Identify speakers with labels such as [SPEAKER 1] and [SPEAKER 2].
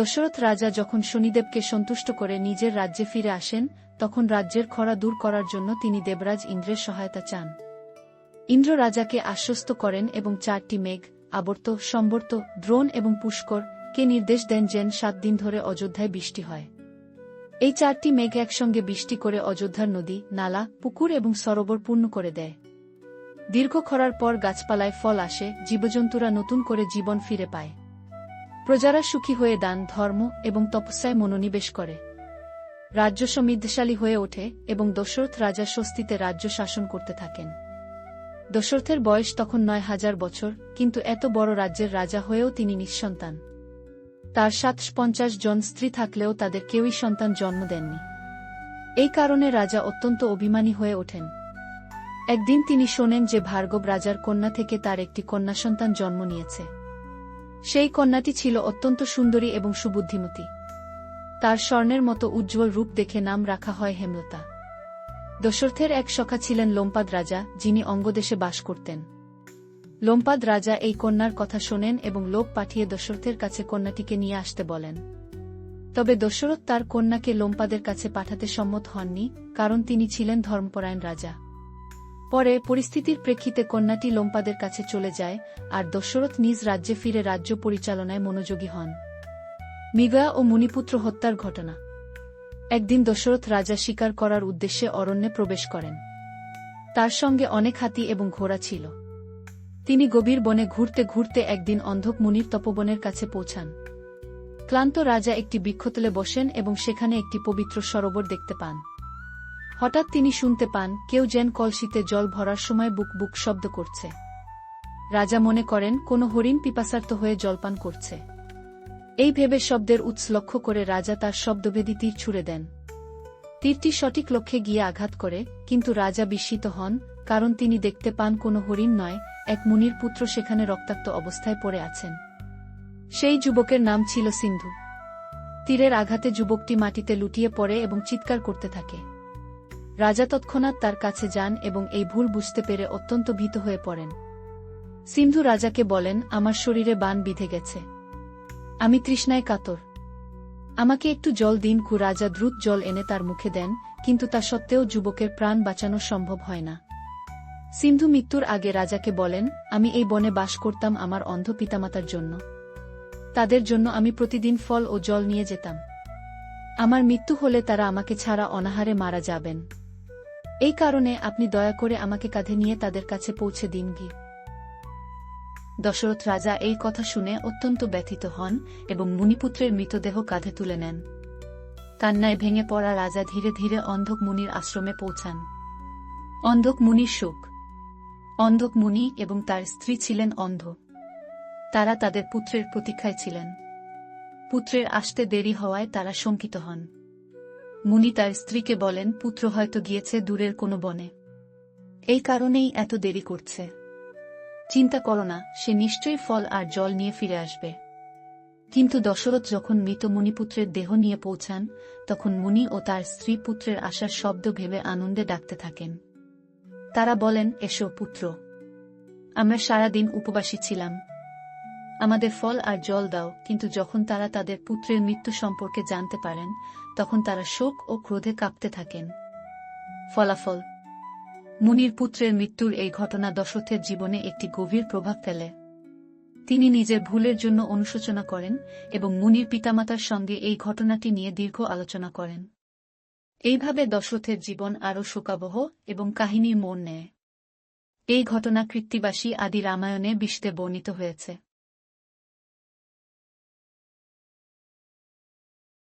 [SPEAKER 1] দশরথ রাজা যখন শনিদেবকে সন্তুষ্ট করে নিজের রাজ্যে ফিরে আসেন, তখন রাজ্যের খরা দূর করার জন্য তিনি দেবরাজ ইন্দ্রের সহায়তা চান। ইন্দ্র রাজাকে আশ্বস্ত করেন এবং চারটি মেঘ, আবর্ত, সম্বর্ত, দ্রোণ এবং পুষ্কর, কে নির্দেশ দেন যেন সাত দিন ধরে অযোধ্যায় বৃষ্টি হয়। এই চারটি মেঘ একসঙ্গে বৃষ্টি করে অযোধ্যার নদী, নালা, পুকুর এবং সরোবর পূর্ণ করে দেয়। দীর্ঘ খরার পর গাছপালায় ফল আসে, জীবজন্তুরা নতুন করে জীবন ফিরে পায়। প্রজারা সুখী হয়ে দান, ধর্ম এবং তপস্যায় মনোনিবেশ করে। রাজ্য সমৃদ্ধশালী হয়ে ওঠে এবং দশরথ রাজা স্বস্তিতে রাজ্য শাসন করতে থাকেন। দশরথের বয়স তখন নয় হাজার বছর, কিন্তু এত বড় রাজ্যের রাজা হয়েও তিনি নিঃসন্তান। তার সাতশ পঞ্চাশ জন স্ত্রী থাকলেও তাদের কেউই সন্তান জন্ম দেননি। এই কারণে রাজা অত্যন্ত অভিমানী হয়ে ওঠেন। একদিন তিনি শোনেন যে ভার্গব রাজার কন্যা থেকে তার একটি কন্যা সন্তান জন্ম নিয়েছে। সেই কন্যাটি ছিল অত্যন্ত সুন্দরী এবং সুবুদ্ধিমতী। তার স্বর্ণের মতো উজ্জ্বল রূপ দেখে নাম রাখা হয় হেমলতা। দশরথের এক সখা ছিলেন লোমপাদ রাজা, যিনি অঙ্গদেশে বাস করতেন। লোমপাদ রাজা এই কন্যার কথা শোনেন এবং লোক পাঠিয়ে দশরথের কাছে কন্যাটিকে নিয়ে আসতে বলেন। তবে দশরথ তার কন্যাকে লোমপাদের কাছে পাঠাতে সম্মত হননি, কারণ তিনি ছিলেন ধর্মপরায়ণ রাজা। পরে পরিস্থিতির প্রেক্ষিতে কন্যাটি লোমপাদের কাছে চলে যায়, আর দশরথ নিজ রাজ্যে ফিরে রাজ্য পরিচালনায় মনোযোগী হন। মৃগয়া ও মুনিপুত্র হত্যার ঘটনা। একদিন দশরথ রাজা শিকার করার উদ্দেশ্যে অরণ্যে প্রবেশ করেন। তার সঙ্গে অনেক হাতি এবং ঘোড়া ছিল। তিনি গভীর বনে ঘুরতে ঘুরতে একদিন অন্ধক মুনির তপবনের কাছে পৌঁছান। ক্লান্ত রাজা একটি বৃক্ষতলে বসেন এবং সেখানে একটি পবিত্র সরোবর দেখতে পান। হঠাৎ তিনি শুনতে পান, কেউ যেন কলসিতে জল ভরার সময় বুক বুক শব্দ করছে। রাজা মনে করেন, কোনো হরিণ পিপাসার্ত হয়ে জলপান করছে। এই ভেবে শব্দের উৎস লক্ষ্য করে রাজা তার শব্দভেদী তীর ছুড়ে দেন। তীরটি সঠিক লক্ষ্যে গিয়ে আঘাত করে, কিন্তু রাজা বিস্মিত হন, কারণ তিনি দেখতে পান কোনো হরিণ নয়, এক মুনির পুত্র সেখানে রক্তাক্ত অবস্থায় পড়ে আছেন। সেই যুবকের নাম ছিল সিন্ধু। তীরের আঘাতে যুবকটি মাটিতে লুটিয়ে পড়ে এবং চিৎকার করতে থাকে। রাজা তৎক্ষণাৎ তার কাছে যান এবং এই ভুল বুঝতে পেরে অত্যন্ত ভীত হয়ে পড়েন। সিন্ধু রাজাকে বলেন, আমার শরীরে বান বিধে গেছে। আমি তৃষ্ণায় কাতর। আমাকে একটু জল দিন কু, রাজা দ্রুত জল এনে তার মুখে দেন, কিন্তু তা সত্ত্বেও যুবকের প্রাণ বাঁচানো সম্ভব হয় না। সিন্ধু মৃত্যুর আগে রাজাকে বলেন, আমি এই বনে বাস করতাম আমার অন্ধ পিতামাতার জন্য। তাদের জন্য আমি প্রতিদিন ফল ও জল নিয়ে যেতাম। আমার মৃত্যু হলে তারা আমাকে ছাড়া অনাহারে মারা যাবেন। এই কারণে আপনি দয়া করে আমাকে কাঁধে নিয়ে তাদের কাছে পৌঁছে দিন গি। দশরথ রাজা এই কথা শুনে অত্যন্ত ব্যথিত হন এবং মুনিপুত্রের মৃতদেহ কাঁধে তুলে নেন। কান্নায় ভেঙে পড়া রাজা ধীরে ধীরে অন্ধক মুনির আশ্রমে পৌঁছান। অন্ধক মুনির শোক। অন্ধক মুনি এবং তার স্ত্রী ছিলেন অন্ধ। তারা তাদের পুত্রের প্রতীক্ষায় ছিলেন। পুত্রের আসতে দেরি হওয়ায় তারা শঙ্কিত হন। মুনি তার স্ত্রীকে বলেন, পুত্র হয়তো গিয়েছে দূরের কোনো বনে। এই কারণেই এত দেরি করছে। চিন্তা করো না, সে নিশ্চয়ই ফল আর জল নিয়ে ফিরে আসবে। কিন্তু দশরথ যখন মৃত মুনিপুত্রের দেহ নিয়ে পৌঁছান, তখন মুনি ও তার স্ত্রী পুত্রের আসার শব্দ ভেবে আনন্দে ডাকতে থাকেন। তারা বলেন, এসো পুত্র। আমরা সারাদিন উপবাসী ছিলাম। আমাদের ফল আর জল দাও, কিন্তু যখন তারা তাদের পুত্রের মৃত্যু সম্পর্কে জানতে পারেন, তখন তারা শোক ও ক্রোধে কাঁপতে থাকেন। ফলাফল। মুনির পুত্রের মৃত্যুর এই ঘটনা দশরথের জীবনে একটি গভীর প্রভাব ফেলে। তিনি নিজের ভুলের জন্য অনুশোচনা করেন এবং মুনির পিতামাতার সঙ্গে এই ঘটনাটি নিয়ে দীর্ঘ আলোচনা করেন। এইভাবে দশরথের জীবন আরও শোকাবহ এবং কাহিনীর মোড় নেয়। এই ঘটনা কৃত্তিবাসী আদি রামায়ণে বিশদে বর্ণিত হয়েছে।